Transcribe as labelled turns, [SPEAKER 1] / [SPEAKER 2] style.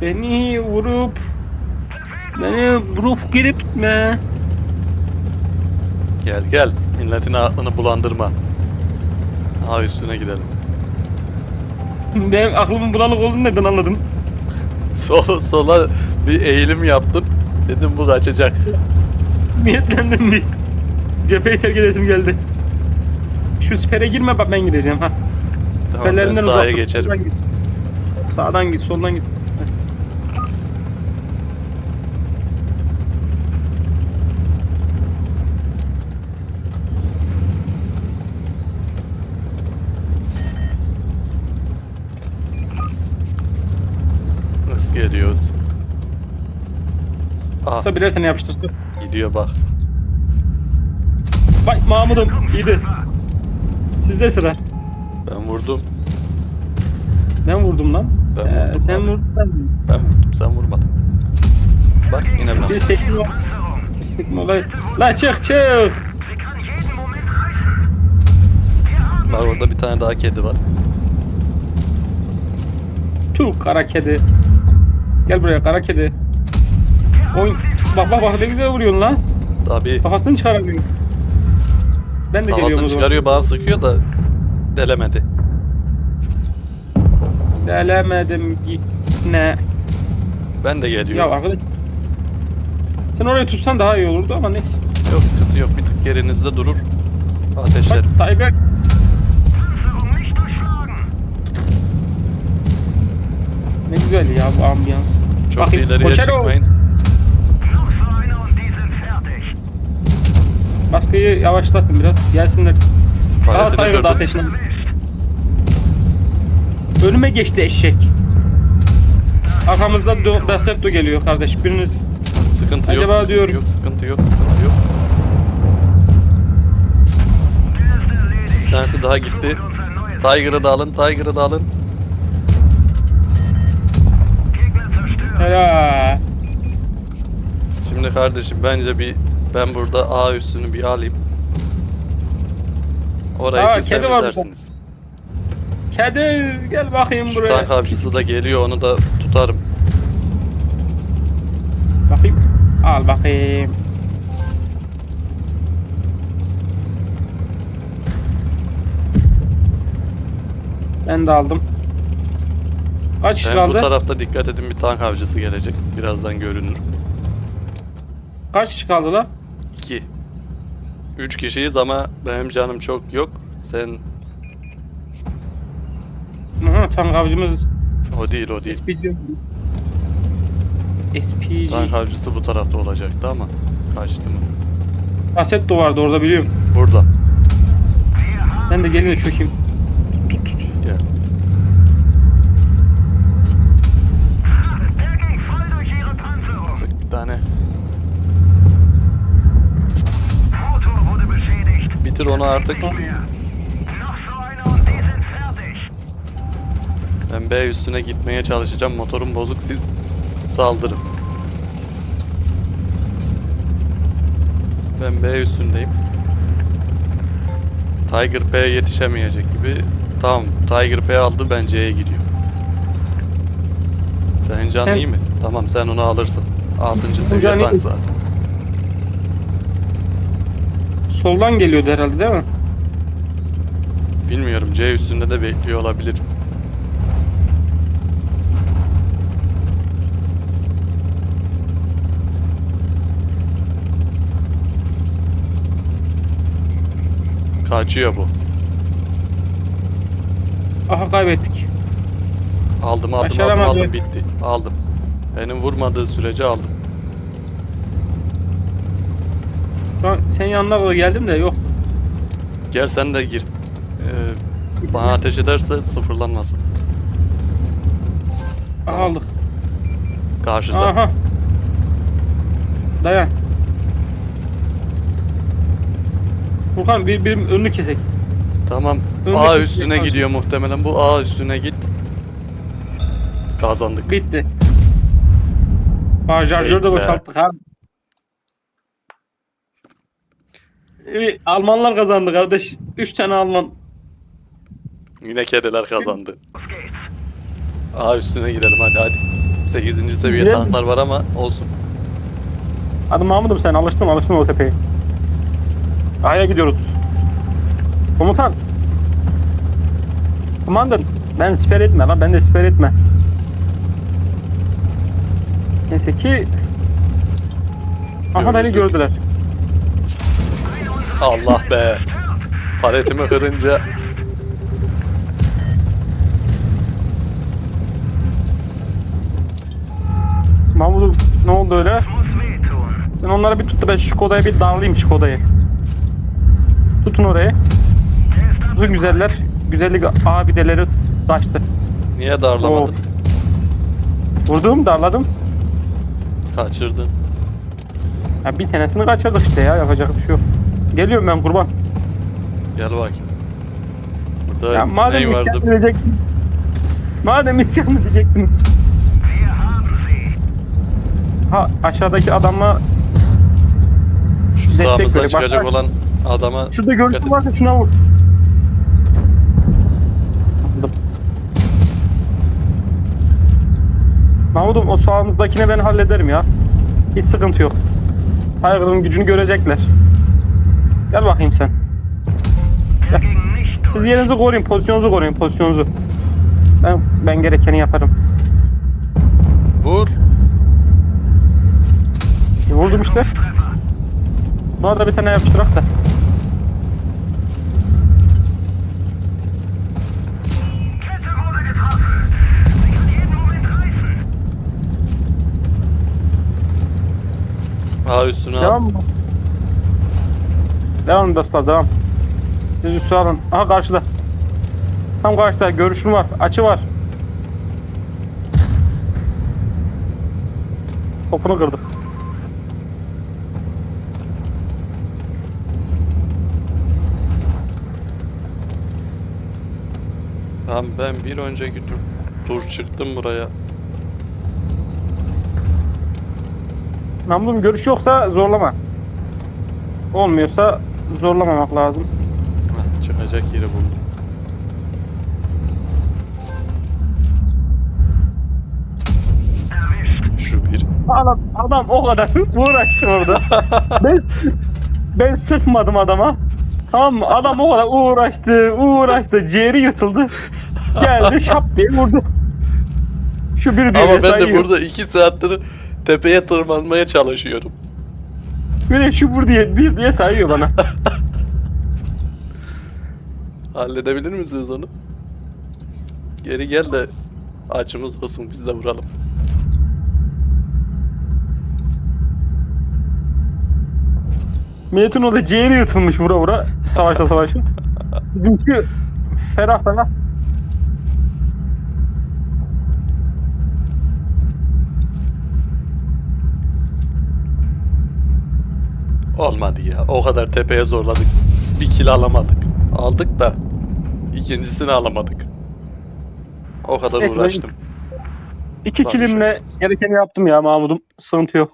[SPEAKER 1] Beni vurup beni vurup gelip gitme.
[SPEAKER 2] Gel gel. Milletin aklını bulandırma. Aha üstüne gidelim.
[SPEAKER 1] Benim aklımın bulanık olduğunu neden anladım?
[SPEAKER 2] Sol, sola bir eğilim yaptım. Dedim bu kaçacak.
[SPEAKER 1] Niyetlendim bir. Cepheyi terk edesim geldi. Şu sipere girme bak ben gideceğim ha.
[SPEAKER 2] Tamam ben
[SPEAKER 1] Siperlerinden dur,
[SPEAKER 2] geçerim.
[SPEAKER 1] Sağdan git, soldan git.
[SPEAKER 2] Nasıl geliyoruz? Ah
[SPEAKER 1] Kısa birer tane yapıştırsın.
[SPEAKER 2] gidiyor bak.
[SPEAKER 1] Vay Mahmud'um iyiydi. Sizde sıra.
[SPEAKER 2] Ben vurdum.
[SPEAKER 1] Ben vurdum lan.
[SPEAKER 2] Ben
[SPEAKER 1] Ee,
[SPEAKER 2] vurdum
[SPEAKER 1] sen
[SPEAKER 2] abi.
[SPEAKER 1] vurdun ben vurdum.
[SPEAKER 2] Ben vurdum sen vurmadın. Bak yine ben.
[SPEAKER 1] Bir sekme var. Bir sekme olay. La çık çık.
[SPEAKER 2] Bak orada bir tane daha kedi var.
[SPEAKER 1] Tuh kara kedi. Gel buraya kara kedi. Oyun. Bak bak bak ne güzel vuruyorsun lan.
[SPEAKER 2] Tabii
[SPEAKER 1] Kafasını çıkaramıyor. Ben de geliyorum zaman.
[SPEAKER 2] çıkarıyor bana sıkıyor da delemedi.
[SPEAKER 1] Delemedim ne?
[SPEAKER 2] Ben de
[SPEAKER 1] Ya
[SPEAKER 2] geliyorum.
[SPEAKER 1] arkadaş. Sen orayı tutsan daha iyi olurdu ama neyse.
[SPEAKER 2] Yok sıkıntı yok bir tık gerinizde durur.
[SPEAKER 1] Bak
[SPEAKER 2] Ateşlerim.
[SPEAKER 1] Tiger. Ne güzel ya bu ambiyans.
[SPEAKER 2] Çok
[SPEAKER 1] Bakayım,
[SPEAKER 2] ileriye
[SPEAKER 1] Koçero.
[SPEAKER 2] çıkmayın.
[SPEAKER 1] Baskıyı yavaşlatın biraz. Gelsinler. Aa
[SPEAKER 2] Paletini
[SPEAKER 1] da
[SPEAKER 2] kırdım.
[SPEAKER 1] ateşine. Önüme geçti eşek. Arkamızda Do- Dassetto geliyor kardeş. Biriniz
[SPEAKER 2] Sıkıntı yok,
[SPEAKER 1] Acaba
[SPEAKER 2] sıkıntı
[SPEAKER 1] diyorum.
[SPEAKER 2] yok, sıkıntı yok, sıkıntı yok. Bir tanesi daha gitti. Tiger'ı da alın, Tiger'ı da alın.
[SPEAKER 1] Helal.
[SPEAKER 2] Şimdi kardeşim bence bir ben burada A üstünü bir alayım. Orayı
[SPEAKER 1] Aa,
[SPEAKER 2] siz
[SPEAKER 1] kedi var
[SPEAKER 2] temizlersiniz.
[SPEAKER 1] Kedi gel bakayım
[SPEAKER 2] Şu
[SPEAKER 1] buraya.
[SPEAKER 2] tank avcısı da geliyor onu da tutarım.
[SPEAKER 1] Bakayım. Al bakayım. Ben de aldım. Kaç kişi
[SPEAKER 2] Ben bu tarafta dikkat edin bir tank avcısı gelecek. Birazdan görünür.
[SPEAKER 1] Kaç kişi kaldı la?
[SPEAKER 2] 2 3 kişiyiz ama benim canım çok yok. Sen
[SPEAKER 1] Aha, tank avcımız
[SPEAKER 2] o değil o değil.
[SPEAKER 1] SPG. SPG.
[SPEAKER 2] Tank avcısı bu tarafta olacaktı ama kaçtı mı?
[SPEAKER 1] Assetto vardı orada biliyorum.
[SPEAKER 2] Burada.
[SPEAKER 1] Ben de gelin de çökeyim.
[SPEAKER 2] Gel. Sık bir tane. Bitir onu artık. Ben B üstüne gitmeye çalışacağım. Motorum bozuk siz saldırın. Ben B üstündeyim. Tiger P yetişemeyecek gibi. Tamam Tiger P aldı ben C'ye gidiyorum. Senin can iyi mi? Tamam sen onu alırsın. 6. seviye
[SPEAKER 1] can
[SPEAKER 2] tank
[SPEAKER 1] iyi.
[SPEAKER 2] zaten.
[SPEAKER 1] Soldan geliyordu herhalde değil mi?
[SPEAKER 2] Bilmiyorum C üstünde de bekliyor olabilir. Kaçıyor bu.
[SPEAKER 1] Aha kaybettik.
[SPEAKER 2] Aldım aldım aldım
[SPEAKER 1] Başaramadı.
[SPEAKER 2] aldım bitti. Aldım. Benim vurmadığı sürece aldım.
[SPEAKER 1] Şu an senin yanına doğru geldim de yok.
[SPEAKER 2] Gel sen de gir. Ee, bana ateş ederse sıfırlanmasın.
[SPEAKER 1] Aha aldık.
[SPEAKER 2] Karşıda.
[SPEAKER 1] Aha. Dayan. Furkan bir birim önünü kesek.
[SPEAKER 2] Tamam.
[SPEAKER 1] Önüne
[SPEAKER 2] A üstüne
[SPEAKER 1] yaklaş.
[SPEAKER 2] gidiyor muhtemelen. Bu A üstüne git. Kazandık.
[SPEAKER 1] Bitti. Aa, şarjörü de boşalttık ha. Almanlar kazandı kardeş. 3 tane Alman.
[SPEAKER 2] Yine kediler kazandı. A üstüne gidelim hadi hadi. 8. seviye
[SPEAKER 1] Ne?
[SPEAKER 2] tanklar var ama olsun.
[SPEAKER 1] Hadi Mahmut'um sen alıştın alıştın o tepeye. Aya gidiyoruz. Komutan. Kumandan ben siper etme lan ben de siper etme. Neyse ki Aha beni gördüler.
[SPEAKER 2] Allah be. Paletimi kırınca
[SPEAKER 1] Mahmut'um ne oldu öyle? Sen onlara bir tut da ben şu kodaya bir darlayayım şu kodayı. Tutun orayı. Tutun güzeller. Güzellik abideleri taştı.
[SPEAKER 2] niye darlamadın?
[SPEAKER 1] Vurdum darladım.
[SPEAKER 2] Kaçırdın.
[SPEAKER 1] Ya bir tanesini kaçırdık işte ya yapacak bir şey yok. Geliyorum ben kurban.
[SPEAKER 2] Gel bakayım. Burada
[SPEAKER 1] Ya madem
[SPEAKER 2] ne vardı?
[SPEAKER 1] isyan edecektin. Madem isyan edecektin. Ha aşağıdaki adamla
[SPEAKER 2] Şu
[SPEAKER 1] destek
[SPEAKER 2] sağımızdan
[SPEAKER 1] verin.
[SPEAKER 2] çıkacak
[SPEAKER 1] Bak,
[SPEAKER 2] olan adama
[SPEAKER 1] şurada görüntü varsa şuna vur. Aldım. Mahmut'um o sağımızdakine ben hallederim ya. Hiç sıkıntı yok. Tiger'ın gücünü görecekler. Gel bakayım sen. Gel. Siz yerinizi koruyun, pozisyonunuzu koruyun, pozisyonunuzu. Ben ben gerekeni yaparım.
[SPEAKER 2] Vur.
[SPEAKER 1] E, vurdum işte. Buna da bir tane yapıştırak da.
[SPEAKER 2] Aa üstüne al.
[SPEAKER 1] Devam mı? Devam dostlar devam. Siz üstü alın. Aha karşıda. Tam karşıda görüşüm var. Açı var. Topunu kırdık.
[SPEAKER 2] Tamam ben bir önceki tur, tur çıktım buraya.
[SPEAKER 1] Namlum görüş yoksa zorlama. Olmuyorsa zorlamamak lazım.
[SPEAKER 2] Heh, çıkacak yeri buldum. Şu bir.
[SPEAKER 1] Adam, adam o kadar uğraştı orada. ben, ben sıkmadım adama. Tamam mı? Adam o kadar uğraştı, uğraştı. Ciğeri yırtıldı. Geldi şap diye vurdu. Şu bir diye
[SPEAKER 2] Ama ben de burada iki saattir tepeye tırmanmaya çalışıyorum.
[SPEAKER 1] Bir de şu vur diye bir diye sayıyor bana.
[SPEAKER 2] Halledebilir misiniz onu? Geri gel de açımız olsun biz de vuralım.
[SPEAKER 1] Milletin orada ciğeri yırtılmış vura vura. Savaşta savaşta. Bizimki ferah ferah.
[SPEAKER 2] Olmadı ya. O kadar tepeye zorladık. Bir kill alamadık. Aldık da ikincisini alamadık. O kadar
[SPEAKER 1] Neyse,
[SPEAKER 2] uğraştım.
[SPEAKER 1] İki
[SPEAKER 2] Bak
[SPEAKER 1] kilimle gerekeni yaptım ya Mahmud'um. Sıkıntı yok.